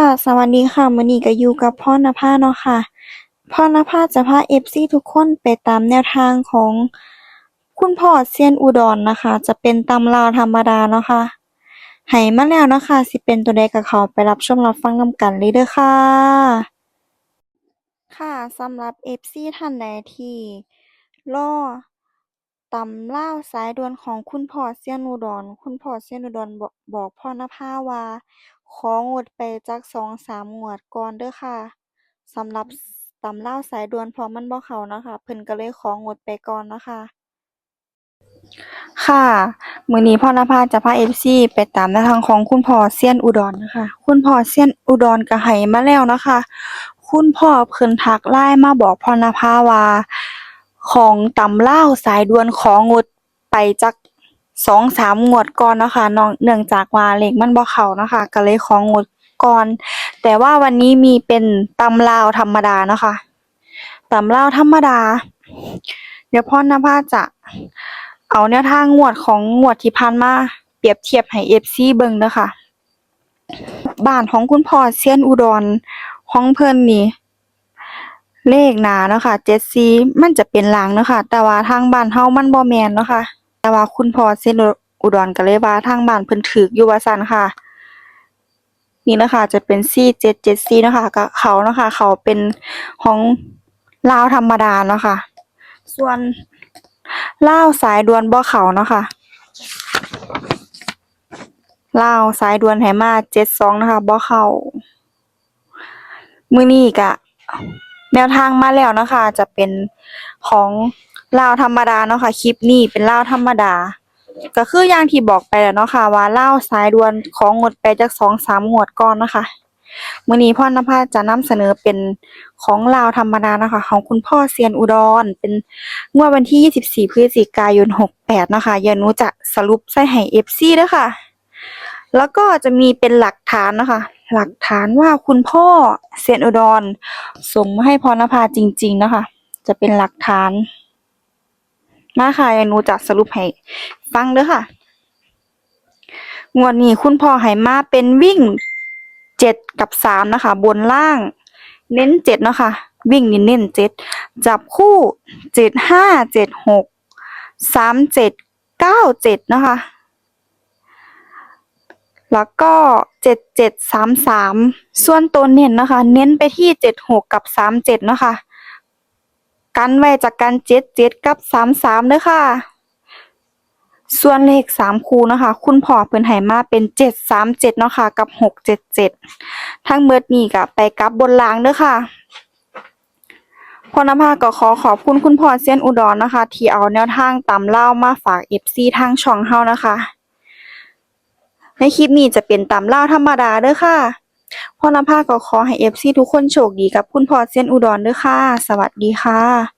ค่ะ สวัสดีค่ะมื้อนี้ก็อยู่กับพรณภาเนาะค่ะพรณภาจะพา FC ทุกคนไปตามแนวทางของคุณพ่อเซียนอุดรนะคะ จะเป็นตำราธรรมดาเนาะค่ะให้มาแล้วนะคะ สิเป็นตัวใดก็เขาไปรับชมรับฟังนำกันเลยเด้อค่ะ ค่ะสำหรับ FC ท่านใดที่รอตำราสายด่วนของคุณพ่อเซียนอุดร คุณพ่อเซียนอุดรบอกบอกพรณภาว่า ของดไปจัก2-3งวดก่อนเด้อค่ะ สำหรับตำราสายด่วนเพราะมันบ่เข้าเนาะค่ะ เพิ่นก็เลยของดไปก่อนเนาะค่ะ ค่ะ มื้อนี้พรณภาจะพา FC ไปตามแนวทางของคุณพ่อเซียนอุดรนะคะ คุณพ่อเซียนอุดรก็ให้มาแล้วเนาะค่ะคุณพ่อเพิ่นทัก LINE มาบอกพรณภาว่า ของตำราสายด่วนของดไปจัก 2-3งสามงวดก่อนเนาะค่ะนาะเนื่องจากว่าเลขมันบ่เข้าเนาะค่ะก็เลยของงวดก่อน แต่ว่าวันนี้มีเป็นตำราวธรรมดาเนาะค่ะตำราวธรรมดา เดี๋ยวพรณภาจะเอาแนวทางงวดของงวดที่ผ่านมาเปรียบเทียบให้ FC เบิ่งเด้อค่ะบ้านของคุณพ่อเซียนอุดรของเพิ่นนี่เลขหนาเนาะค่ะ74มันจะเป็นหลังเนาะค่ะแต่ว่าทางบ้านเฮามันบ่แมนเนาะค่ะ แต่ว่าคุณพ่อเซียนอุดรก็เลยว่าทางบ้านเพิ่นถูกอยู่ว่าซั่นค่ะ นี่นะคะจะเป็น4774เนาะค่ะก็เขาเนาะค่ะเขาเป็นของลาวธรรมดาเนาะค่ะ ส่วนลาวสายดวนบ่เขาเนาะค่ะลาวสายดวนให้มา72นะคะบ่เขามือนี้ก็แนวทางมาแล้วนะคะ จะเป็นของ ลาวธรรมดาเนาะค่ะคลิปนี้เป็นลาวธรรมดา ก็คืออย่างที่บอกไปแล้วเนาะค่ะว่าลาวสายด่วนของงดไปจัก2-3งสามงวดก่อนนะคะมื้อนี้พรณภาจะนำเสนอเป็นของลาวธรรมดานะคะ ของคุณพ่อเซียนอุดร เป็นงวดวันที่ 24 พฤศจิกายน 68เนะคะเดี๋ยวหนูจะสรุปใส่ให้ FC เด้อค่ะ แล้วก็จะมีเป็นหลักฐานนะคะ หลักฐานว่าคุณพ่อเซียนอุดรส่งมาให้พรณภาจริง ๆ นะคะ จะเป็นหลักฐาน มาค่ะยาหนูจะสรุปให้ฟังเด้อค่ะ งวดนี้คุณพ่อให้มาเป็นวิ่งเจ็ดกับสามนะคะ บนล่าง เน้นเจ็ดนะคะวิ่งนี่เน้นเจ็ดจับคู่เจ็ดห้าเจ็ดหกสามเจ็ดเก้าเจ็ดนะคะ แล้วก็เจ็ดเจ็ดสามสามส่วนตัวเน้นนะคะ เน้นไปที่เจ็ดหกกับสามเจ็ดนะคะ กันไว้จากกัน77กับ33เด้อค่ะ ส่วนเลข3คู่เนะคะ คุณพ่อเพิ่นให้มาเป็น737เจ็ดเนาะค่ะ กับ677ทั้งเบิดนี้ก็ไปกับบนล่างเด้อค่ะพรณภาก็ขอขอบคุณคุณพ่อเซียนอุดรนะคะ ที่เอาแนวทางตำรามาฝาก FC ทางช่องเฮานะคะ ในคลิปนี้จะเป็นตำราธรรมดาเด้อค่ะ พรณภาก็ขอให้เอฟซีทุกคนโชคดีกับคุณพ่อเซียนอุดรเด้อค่ะ สวัสดีค่ะ